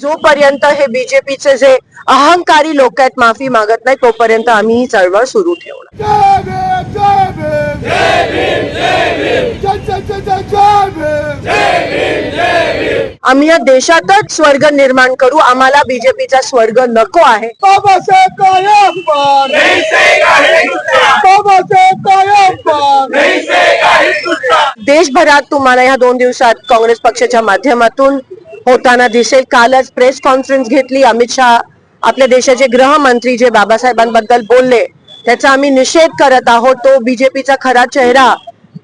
जोपर्यंत हे बीजेपीचे जे अहंकारी लोक आहेत माफी मागत नाही तोपर्यंत आम्ही ही चळवळ सुरू ठेवणार. आम्ही या देशातच स्वर्ग निर्माण करू. आम्हाला बीजेपीचा स्वर्ग नको आहे. बाबासाहेब काय अपमान बाबासाहेब काय अपमान देशभरात तुम्हाला ह्या दोन दिवसात काँग्रेस पक्षाच्या माध्यमातून होताना दिसेल. कालच प्रेस कॉन्फरन्स घेतली. अमित शहा आपल्या देशाचे गृहमंत्री जे बाबासाहेबांबद्दल बोलले त्याचा आम्ही निषेध करत आहोत. तो बीजेपीचा खरा चेहरा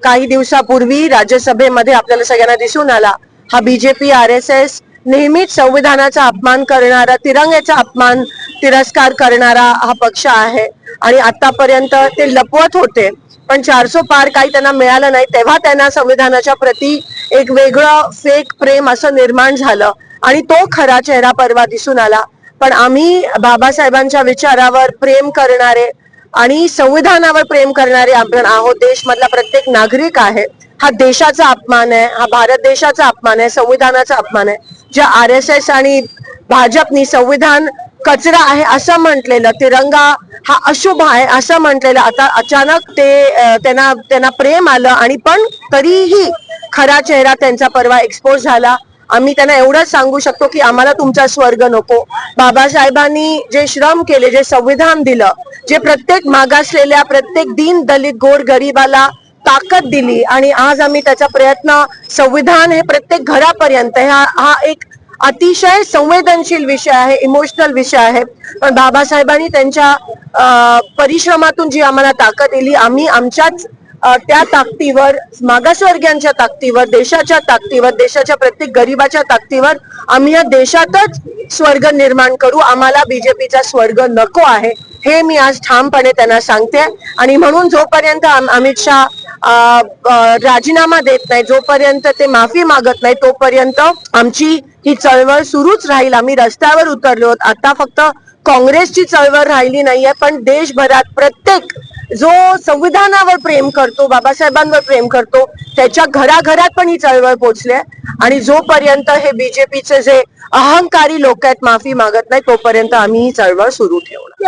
काही दिवसापूर्वी राज्यसभेमध्ये आपल्याला सगळ्यांना दिसून आला. हा बीजेपी आर एस एस नेहमीच संविधानाचा अपमान करणारा तिरंग्याचा अपमान तिरस्कार करणारा हा पक्ष आहे. आणि आतापर्यंत ते लपवत होते. पण चारसो पार काही त्यांना मिळालं नाही तेव्हा त्यांना संविधानाच्या प्रती एक वेगळं फेक प्रेम असं निर्माण झालं. आणि तो खरा चेहरा परवा दिसून आला. पण आम्ही बाबासाहेबांच्या विचारावर प्रेम करणारे आणि संविधानावर प्रेम करणारे आपण आहोत. देश मधला प्रत्येक नागरिक आहे. हा देशाचा अपमान आहे. हा भारत देशाचा अपमान आहे. संविधानाचा अपमान आहे. ज्या आर एस एस आणि भाजपनी संविधान कचरा आहे असं म्हटलेलं तिरंगा हा अशुभ आहे असं म्हटलेलं. आता अचानक ते त्यांना त्यांना प्रेम आलं आणि पण तरीही खरा चेहरा त्यांचा परवा एक्सपोज झाला. आम्ही त्यांना एवढंच सांगू शकतो की आम्हाला तुमचा स्वर्ग नको. बाबासाहेबांनी जे श्रम केले जे संविधान दिलं जे प्रत्येक मागासलेल्या प्रत्येक दीन दलित गोर गरीबाला ताकद दिली आणि आज आम्ही त्याचा प्रयत्न संविधान हे प्रत्येक घरापर्यंत हा हा एक अतिशय संवेदनशील विषय आहे इमोशनल विषय आहे. पण बाबासाहेबांनी त्यांच्या परिश्रमातून जी आम्हाला ताकद दिली आम्ही आमच्याच त्या ताकदीवर मागासवर्गीयांच्या ताकदीवर देशाच्या ताकदीवर देशाच्या प्रत्येक गरीबाच्या ताकदीवर आम्ही या देशातच स्वर्ग निर्माण करू. आम्हाला बीजेपीचा स्वर्ग नको आहे हे मी आज ठामपणे त्यांना सांगते. आणि म्हणून जोपर्यंत अमित शाह राजीनामा देत नाही जोपर्यंत ते माफी मागत नाही तोपर्यंत आमची ही चळवळ सुरूच राहील. आम्ही रस्त्यावर उतरलो आहोत आता फक्त काँग्रेसची चळवळ राहिली नाहीये पण देशभरात प्रत्येक जो संविधानावर प्रेम करतो बाबासाहेबांवर प्रेम करतो त्याच्या घराघरात पण ही चळवळ पोहोचली आहे आणि जोपर्यंत हे बीजेपीचे जे अहंकारी लोक आहेत माफी मागत नाही तोपर्यंत आम्ही ही चळवळ सुरू ठेवणार